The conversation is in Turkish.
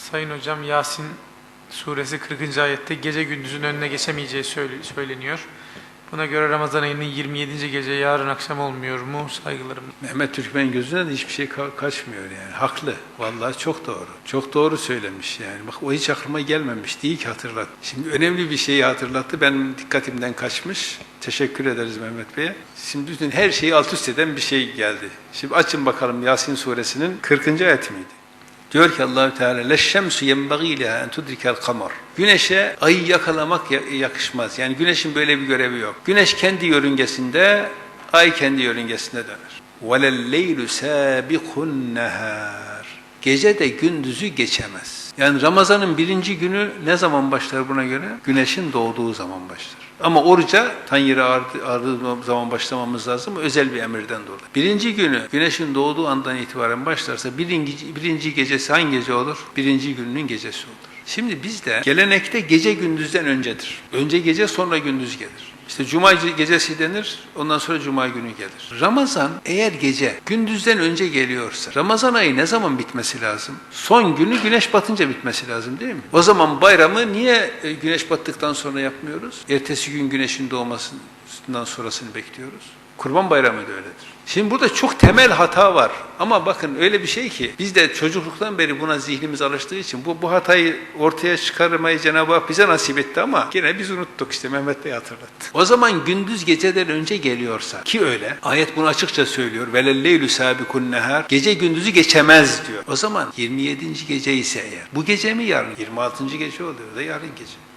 Sayın Hocam Yasin suresi 40. ayette gece gündüzün önüne geçemeyeceği söyle- söyleniyor. Buna göre Ramazan ayının 27. gece yarın akşam olmuyor mu? Saygılarım. Mehmet Türkmen gözüne de hiçbir şey ka- kaçmıyor yani. Haklı. Vallahi çok doğru. Çok doğru söylemiş yani. Bak o hiç aklıma gelmemiş. Değil ki hatırlat. Şimdi önemli bir şeyi hatırlattı. Benim dikkatimden kaçmış. Teşekkür ederiz Mehmet Bey'e. Şimdi bütün her şeyi alt üst eden bir şey geldi. Şimdi açın bakalım Yasin suresinin 40. ayeti miydi? Diyor ki Allahü Teala leşşemsu yenbagi en tudrikel kamar. Güneşe ayı yakalamak yakışmaz. Yani güneşin böyle bir görevi yok. Güneş kendi yörüngesinde, ay kendi yörüngesinde döner. Velel leylu sabikun nehar. Gece de gündüzü geçemez. Yani Ramazan'ın birinci günü ne zaman başlar buna göre? Güneşin doğduğu zaman başlar. Ama oruca tan yeri ağrı- ağrıdığı zaman başlamamız lazım. Özel bir emirden dolayı. Birinci günü güneşin doğduğu andan itibaren başlarsa birinci, birinci gecesi hangi gece olur? Birinci gününün gecesi olur. Şimdi bizde gelenekte gece gündüzden öncedir. Önce gece sonra gündüz gelir. İşte cuma gecesi denir, ondan sonra cuma günü gelir. Ramazan eğer gece gündüzden önce geliyorsa, Ramazan ayı ne zaman bitmesi lazım? Son günü güneş batınca bitmesi lazım değil mi? O zaman bayramı niye e, güneş battıktan sonra yapmıyoruz? Ertesi gün güneşin doğmasından sonrasını bekliyoruz. Kurban bayramı da öyledir. Şimdi burada çok temel hata var. Ama bakın öyle bir şey ki biz de çocukluktan beri buna zihnimiz alıştığı için bu, bu hatayı ortaya çıkarmayı Cenab-ı Hak bize nasip etti ama yine biz unuttuk işte Mehmet Bey hatırlattı. O zaman gündüz geceden önce geliyorsa ki öyle ayet bunu açıkça söylüyor. Velelleylü sabikun nehar gece gündüzü geçemez diyor. O zaman 27. gece ise eğer bu gece mi yarın 26. gece oluyor da yarın gece.